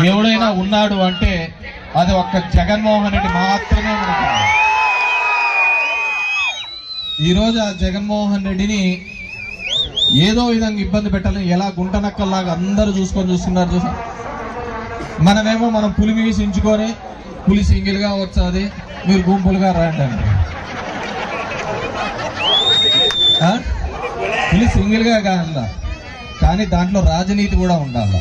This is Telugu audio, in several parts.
ఎవడైనా ఉన్నాడు అంటే అది ఒక్క జగన్మోహన్ రెడ్డి మాత్రమే ఉంటాడు ఈరోజు ఆ జగన్మోహన్ రెడ్డిని ఏదో విధంగా ఇబ్బంది పెట్టాలని ఎలా గుంటనక్కల్లాగా అందరూ చూసుకొని చూస్తున్నారు చూసా. మనమేమో మనం పులి మీసించుకొని పులి సింగిల్గా వచ్చాది మీరు గుంపులుగా రండి పులి సింగిల్గా కాదా కానీ దాంట్లో రాజనీతి కూడా ఉండాలి.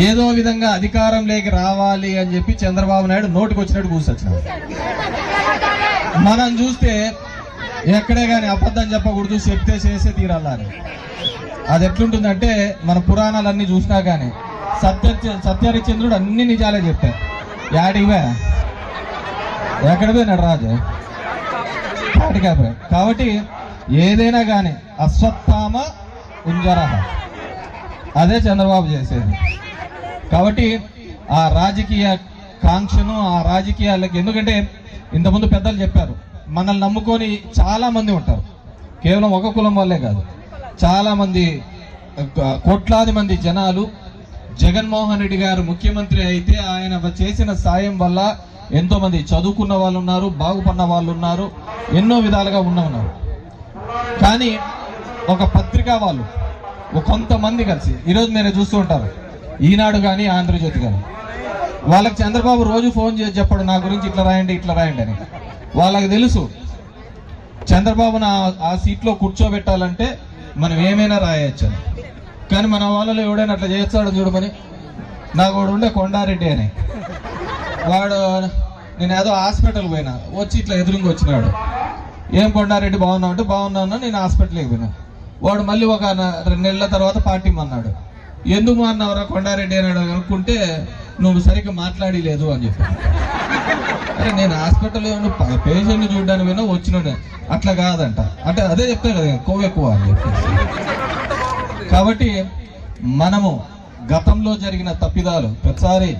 ఏదో విధంగా అధికారం లేక రావాలి అని చెప్పి చంద్రబాబు నాయుడు నోటికి వచ్చినట్టు కూర్చొచ్చినాడు మనం చూస్తే ఎక్కడే కానీ అబద్ధం చెప్పకూడదు చెప్తే చేసే తీరాలని అది ఎట్లుంటుందంటే మన పురాణాలన్నీ చూసినా కానీ సత్య సత్యహరిచంద్రుడు అన్ని నిజాలే చెప్పారు యాడివే ఎక్కడ పోయినాడు రాజు? కాబట్టి ఏదైనా కానీ అశ్వత్థామ ఉంజరహ. అదే చంద్రబాబు చేసేది. కాబట్టి ఆ రాజకీయ కాంక్షను ఆ రాజకీయాలకి ఎందుకంటే ఇంతకుముందు పెద్దలు చెప్పారు మనల్ని నమ్ముకొని చాలా మంది ఉంటారు. కేవలం ఒక కులం వల్లే కాదు. చాలా మంది కోట్లాది మంది జనాలు జగన్మోహన్ రెడ్డి గారు ముఖ్యమంత్రి అయితే ఆయన చేసిన సాయం వల్ల ఎంతో మంది చదువుకున్న వాళ్ళు ఉన్నారు బాగుపడిన వాళ్ళు ఉన్నారు ఎన్నో విధాలుగా ఉన్న ఉన్నారు. కానీ ఒక పత్రికా వాళ్ళు కొంతమంది కలిసి ఈరోజు నేను చూస్తూ ఉంటారు. ఈనాడు కానీ ఆంధ్రజ్యోతి కానీ వాళ్ళకి చంద్రబాబు రోజు ఫోన్ చేసి చెప్పడు నా గురించి ఇట్లా రాయండి ఇట్లా రాయండి అని. వాళ్ళకి తెలుసు చంద్రబాబును ఆ- సీట్లో కూర్చోబెట్టాలంటే మనం ఏమైనా రాయొచ్చు కానీ మన వాళ్ళలో ఎవడైనా అట్లా చేస్తాడు చూడమని నాకు వాడు ఉండే కొండారెడ్డి అని. వాడు నేను ఏదో హాస్పిటల్ పోయినా వచ్చి ఇట్లా ఎదురుగా వచ్చినాడు. ఏం కొండారెడ్డి బాగున్నావు అంటే బాగున్నాను నేను హాస్పిటల్కి పోయినా. వాడు మళ్ళీ ఒక రెండు నెలల తర్వాత పార్టీ మన్నాడు. ఎందుకు మాన్నావురా కొండారెడ్డి అన్నాడు అనుకుంటే నువ్వు సరిగ్గా మాట్లాడి లేదు అని చెప్పాను అరే నేను హాస్పిటల్ పేషెంట్ చూడడానికి పోయినా వచ్చినాడు. అట్లా కాదంట. అంటే అదే చెప్తాను కదా కొవ్వు ఎక్కువ అని చెప్పేసి కాబట్టి మనము గతంలో జరిగిన తప్పిదాలు ప్రతిసారి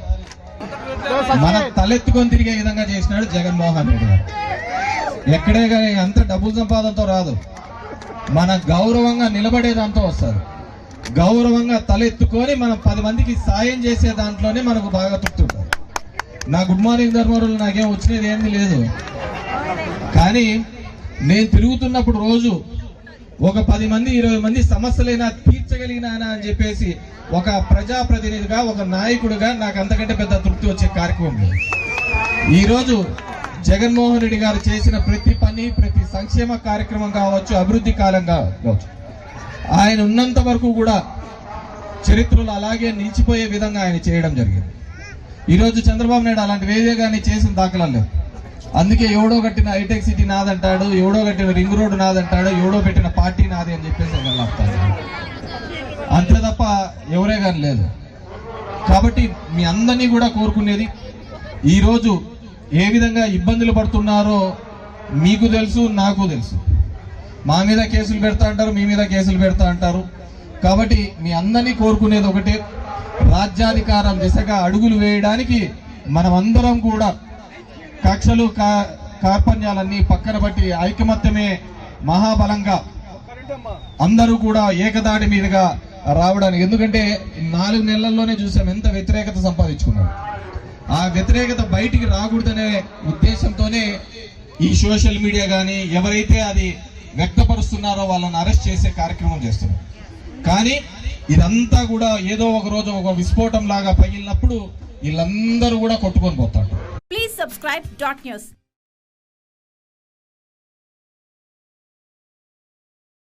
మన తలెత్తుకొని తిరిగే విధంగా చేసినాడు జగన్మోహన్ రెడ్డి గారు. ఎక్కడే కానీ అంత డబ్బులు సంపాదనతో రాదు. మన గౌరవంగా నిలబడేదాంతో వస్తారు. గౌరవంగా తలెత్తుకొని మనం పది మందికి సాయం చేసే దాంట్లోనే మనకు బాగా తృప్తి ఉంటుంది నా గుడ్ మార్నింగ్ ధర్మవరంలో నాకేం వచ్చినది ఏంది లేదు. కానీ నేను తిరుగుతున్నప్పుడు రోజు ఒక పది మంది ఇరవై మంది సమస్యలైనా తీర్చగలిగినానా అని చెప్పేసి ఒక ప్రజాప్రతినిధిగా ఒక నాయకుడిగా నాకు అంతకంటే పెద్ద తృప్తి వచ్చే కార్యక్రమం ఈరోజు జగన్మోహన్ రెడ్డి గారు చేసిన ప్రతి పని ప్రతి సంక్షేమ కార్యక్రమం కావచ్చు అభివృద్ధి కాలం కావచ్చు ఆయన ఉన్నంత వరకు కూడా చరిత్రలో అలాగే నిలిచిపోయే విధంగా ఆయన చేయడం జరిగింది. ఈరోజు చంద్రబాబు నాయుడు అలాంటి వేదే కానీ చేసిన దాఖలాలు లేవు. అందుకే ఎవడో కట్టిన హైటెక్ సిటీ నాదంటాడు ఎవడో కట్టిన రింగ్ రోడ్ నాదంటాడు ఎవడో పెట్టిన పార్టీ నాది అని చెప్పేసి ఆయన అంతే తప్ప ఎవరే కానీ లేదు. కాబట్టి మీ అందరినీ కూడా కోరుకునేది ఈరోజు ఏ విధంగా ఇబ్బందులు పడుతున్నారో మీకు తెలుసు నాకు తెలుసు. మా మీద కేసులు పెడతా అంటారు మీ మీద కేసులు పెడతా అంటారు. కాబట్టి మీ అందరినీ కోరుకునేది ఒకటే రాజ్యాధికారం దిశగా అడుగులు వేయడానికి మనమందరం కూడా కక్షలు కా- కార్పణ్యాలన్నీ పక్కన బట్టి ఐకమత్యమే మహాబలంగా అందరూ కూడా ఏకదాడి మీదుగా రావడానికి. ఎందుకంటే నాలుగు నెలల్లోనే చూసాం ఎంత వ్యతిరేకత సంపాదించుకున్నాడు ఆ వ్యతిరేకత బయటికి రాకూడదనే ఉద్దేశంతోనే ఈ సోషల్ మీడియా కానీ ఎవరైతే అది వ్యక్తపరుస్తున్నారో వాళ్ళని అరెస్ట్ చేసే కార్యక్రమం చేస్తున్నారు. కానీ ఇదంతా కూడా ఏదో ఒక రోజు ఒక విస్ఫోటం లాగా పగిలినప్పుడు వీళ్ళందరూ కూడా కొట్టుకొని పోతాడు ప్లీజ్ సబ్స్క్రైబ్ డాట్ న్యూస్